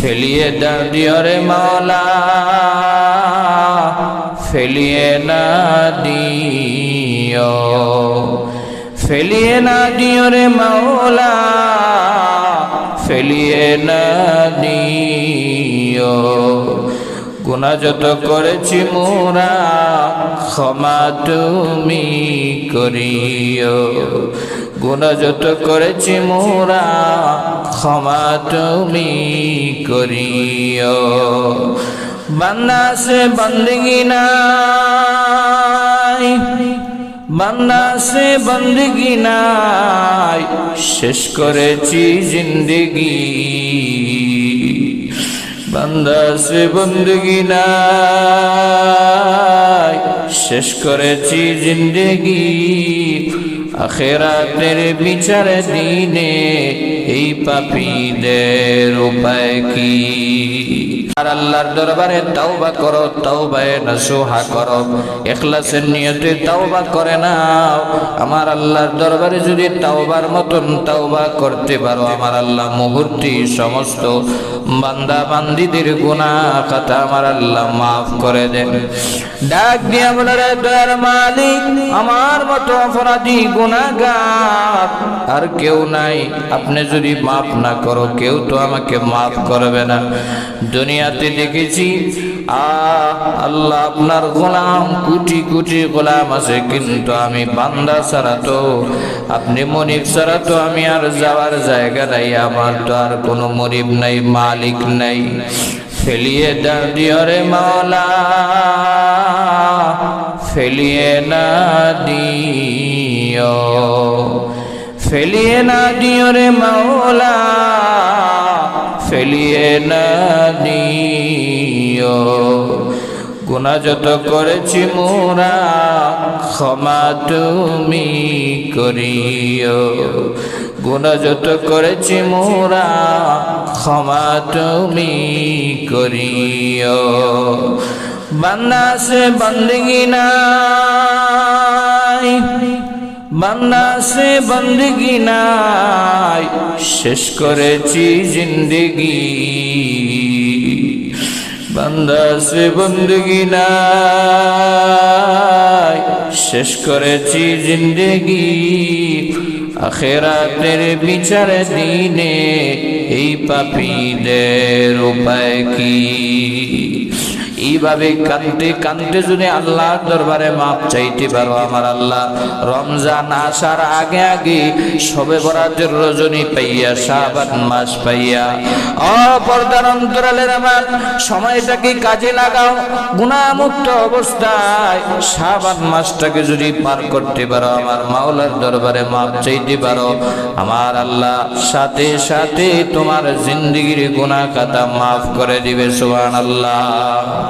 ফেলিয়ে দিও রে মাওলা ফেলিয়ে না দিও ফেলিয়ে না দিও রে মাওলা, ফেলিয়ে না দিও গুণা যত করেছি মোরা, ক্ষমা তুমি করিও গুণা যত করেছি মোরা, ক্ষমা তুমি করিও। বান্না সে বন্দগি নাই। বান্না সে বন্দগি নাই। শেষ করেছি জিন্দগি। বান্দা সে বন্দগি নাই। শেষ করেছি জিন্দগি। আখেরাতের বিচার দিনে এই পাপীদের উপায় কি? আর আল্লাহর দরবারে তাওবা করো, তাওবায়ে করো। ইখলাসের নিয়তে তাওবা করে নাও। আমার আল্লাহর দরবারে যদি তাওবার মতন তাওবা করতে পারো, আমার আল্লাহ মুহূর্তে সমস্ত বান্দা বান্দিদের গুনাহ খাতা আমার আল্লাহ মাফ করে দেন। ডাক দিয়া দয়ার মালিক, আমার মতো অপরাধী গুনাহগার। আর কেউ নাই। আপনি যদি মাফ না করো, কেউ তো আমাকে মাফ করবে না। দুনিয়াতে দেখেছি আল্লাহ আপনার গোলাম, কোটি কোটি গোলাম আছে, কিন্তু আমি বান্দা ছাড়া তো, আপনি মনিব ছাড়া তো আমি আর যাওয়ার জায়গা নাই, আমার তো আর কোনো মনিব নাই, মালিক নাই। ফেলিয়ে দিও রে মাওলা, ফেলিয়ে না দিও ফেলিয়ে না দিও রে মাওলা, ফেলিয়ে না দিও গুণা যত করেছি মোরা, ক্ষমা তুমি করিও গুণা যত করেছি মোরা, ক্ষমা তুমি করিও। বান্না সে বন্দগি নাই। বান্না সে বন্দগি নাই। শেষ করেছি জিন্দগি। বান্দা সে বন্দগি নাই। শেষ করেছি জিন্দগি। আখেরাতের বিচার দিনে এই পাপীদের উপায় কি? এইভাবে কানতে কানতে যদি আল্লাহর দরবারে মাপ চাইতে পারো আমার আল্লাহ, রমজান আসার আগে আগে সবে বরাতের রজনী পাইয়া, শাবান মাস পাইয়া। অপরদার অন্তরালের আমার সময়টাকে কাজে লাগাও, গুণামুক্ত অবস্থায় শাবান মাসটাকে যদি পার করতে পারো আমার মাওলার দরবারে মাপ চাইতে পারো আমার আল্লাহ, সাথে সাথে তোমার জিন্দগির গুণা খাতা মাফ করে দিবে, সুবহানাল্লাহ।